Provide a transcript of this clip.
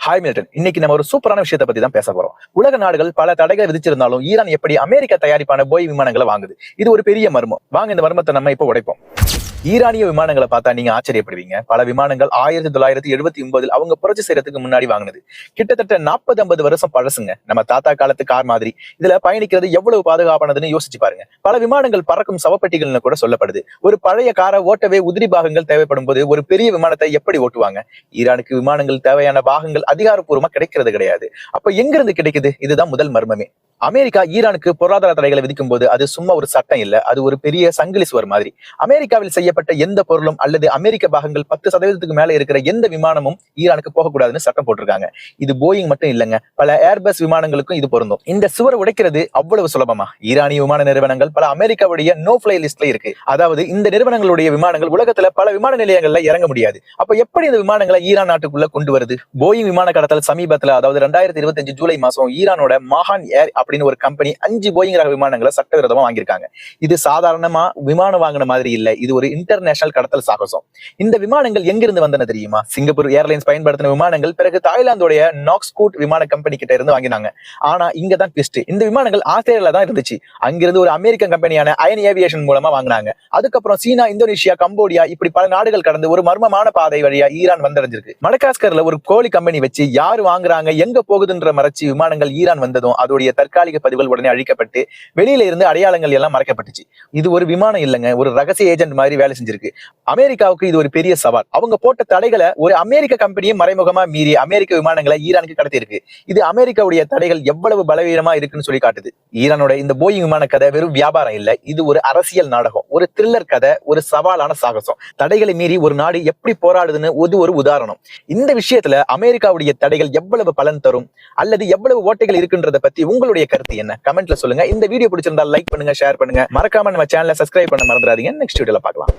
Hi Milton இன்னைக்கு நம்ம ஒரு சூப்பரான விஷயத்தை பத்தி தான் பேச போறோம். உலக நாடுகள் பல தடைகளை விதிச்சிருந்தாலும் ஈரான் எப்படி அமெரிக்கா தயாரிப்பான போய் விமானங்களை வாங்குது? இது ஒரு பெரிய மர்மம். வாங்க இந்த மர்மத்தை நம்ம இப்போ உடைப்போம். ஈரானிய விமானங்களை பார்த்தா நீங்க ஆச்சரியப்படுவீங்க. பல விமானங்கள் ஆயிரத்தி தொள்ளாயிரத்தி எழுபத்தி ஒன்பதில் அவங்க புரட்சி செய்யறதுக்கு முன்னாடி வாங்கினது. கிட்டத்தட்ட நாற்பது ஐம்பது வருஷம் பழசுங்க. நம்ம தாத்தா காலத்து கார் மாதிரி. இதுல பயணிக்கிறது எவ்வளவு பாதுகாப்பானதுன்னு யோசிச்சு பாருங்க. பல விமானங்கள் பறக்கும் சவப்பெட்டிகள்னு கூட சொல்லப்படுது. ஒரு பழைய காரை ஓட்டவே உதிரி பாகங்கள் தேவைப்படும் போது ஒரு பெரிய விமானத்தை எப்படி ஓட்டுவாங்க? ஈரானுக்கு விமானங்கள் தேவையான பாகங்கள் அதிகாரப்பூர்வமா கிடைக்கிறது கிடையாது. அப்ப எங்கிருந்து கிடைக்குது? இதுதான் முதல் மர்மமே. அமெரிக்கா ஈரானுக்கு பொருளாதார தடைகளை விதிக்கும் போது அது சும்மா ஒரு சட்டம் இல்ல அது ஒரு பெரிய சங்கிலி சுவர் மாதிரி. அமெரிக்காவில் செய்யப்பட்ட எந்த பொருளும் அல்லது அமெரிக்க பாகங்கள் பத்து சதவீதத்துக்கு மேல இருக்கிற எந்த விமானமும் ஈரானுக்கு போகக்கூடாதுன்னு சட்டம் போட்டிருக்காங்க. இது போயிங் மட்டும் இல்லைங்க. பல ஏர்பஸ் விமானங்களுக்கும் இது பொருந்தும். இந்த சுவர் உடைக்கிறது அவ்வளவு சுலபமா. ஈரானிய விமான நிறுவனங்கள் பல அமெரிக்காவுடைய நோ ஃபிளை லிஸ்ட்ல இருக்கு. அதாவது இந்த நிறுவனங்களுடைய விமானங்கள் உலகத்துல பல விமான நிலையங்கள்ல இறங்க முடியாது. அப்ப எப்படி இந்த விமானங்களை ஈரான் நாட்டுக்குள்ள கொண்டு வருது? போயிங் விமான கடத்தல் சமீபத்துல அதாவது ரெண்டாயிரத்தி இருபத்தஞ்சு ஜூலை மாசம் ஈரானோட மகான் ஏர் அப்படின்னு ஒரு கம்பெனி அஞ்சு போயிங் ரக விமானங்களை சட்டவிரோதமா வாங்கியிருக்காங்க. இது சாதாரணமா விமானம் வாங்கின மாதிரி இல்ல. இது ஒரு இன்டர்நேஷனல் கடத்தல் சாகசம். இந்த விமானங்கள் எங்கிருந்து வந்தன தெரியுமா? சிங்கப்பூர் ஏர்லைன்ஸ் பயன்படுத்தின விமானங்கள் பிறகு தாய்லாந்துடைய நாக்ஸ்கூட் விமான கம்பெனி கிட்ட இருந்து வாங்கினாங்க. ஆனா இங்க தான் ட்விஸ்ட் இந்த விமானங்கள் ஆஸ்திரேலியா தான் இருந்துச்சு. அங்கிருந்து ஒரு அமெரிக்கன் கம்பெனியான அயன் ஏவியேஷன் மூலமா வாங்கினாங்க. அதுக்கப்புறம் சீனா இந்தோனேஷியா கம்போடியா இப்படி பல நாடுகள் கடந்து ஒரு மர்மமான பாதை வழியா ஈரான் வந்தடைஞ்சிருக்கு. மடகாஸ்கர்ல ஒரு கோழி கம்பெனி வச்சு யார் வாங்குறாங்க எங்க போகுதுன்ற மறைச்சு விமானங்கள் ஈரான் வந்ததும் அதோடைய தற்காலிக பதிவுகள் உடனே அழிக்கப்பட்டு வெளியில இருந்து அடையாளங்கள் எல்லாம் மறைக்கப்பட்டுச்சு. இது ஒரு விமானம் இல்லைங்க ஒரு ரகசிய ஏஜென்ட் மாதிரி வேலை செஞ்சிருக்கு. அமெரிக்காவுக்கு இது ஒரு பெரிய சவால். அவங்க போட்ட தடைகளை ஒரு அமெரிக்க கம்பெனியும் மறைமுகமா மீறி அமெரிக்க விமானங்களை ஈரானுக்கு கடத்தியிருக்கு. இது அமெரிக்காவுடைய தடைகள் எவ்வளவு பலவீனமா இருக்குன்னு சொல்லி காட்டுது. ஈரானோட இந்த போயிங் விமான கதை வெறும் வியாபாரம் இல்ல இது ஒரு அரசியல் நாடகம் ஒரு த்ரில்லர் கதை ஒரு சவாலான சாகசம். தடைகளை மீறி ஒரு நாடு எப்படி போராடுதுன்னு இது ஒரு உதாரணம். இந்த விஷயத்துல அமெரிக்காவுடைய தடைகள் எவ்வளவு பலன் தரும் அல்லது எவ்வளவு ஓட்டைகள் இருக்குன்றத பத்தி உங்களுடைய கருத்து என்ன? கமெண்ட்ல சொல்லுங்க. இந்த வீடியோ பிடிச்சிருந்தா லைக் பண்ணுங்க ஷேர் பண்ணுங்க. மறக்காம நம்ம சேனலை சப்ஸ்கிரைப் பண்ண மறந்துடாதீங்க. நெக்ஸ்ட் வீடியோல பார்க்கலாம்.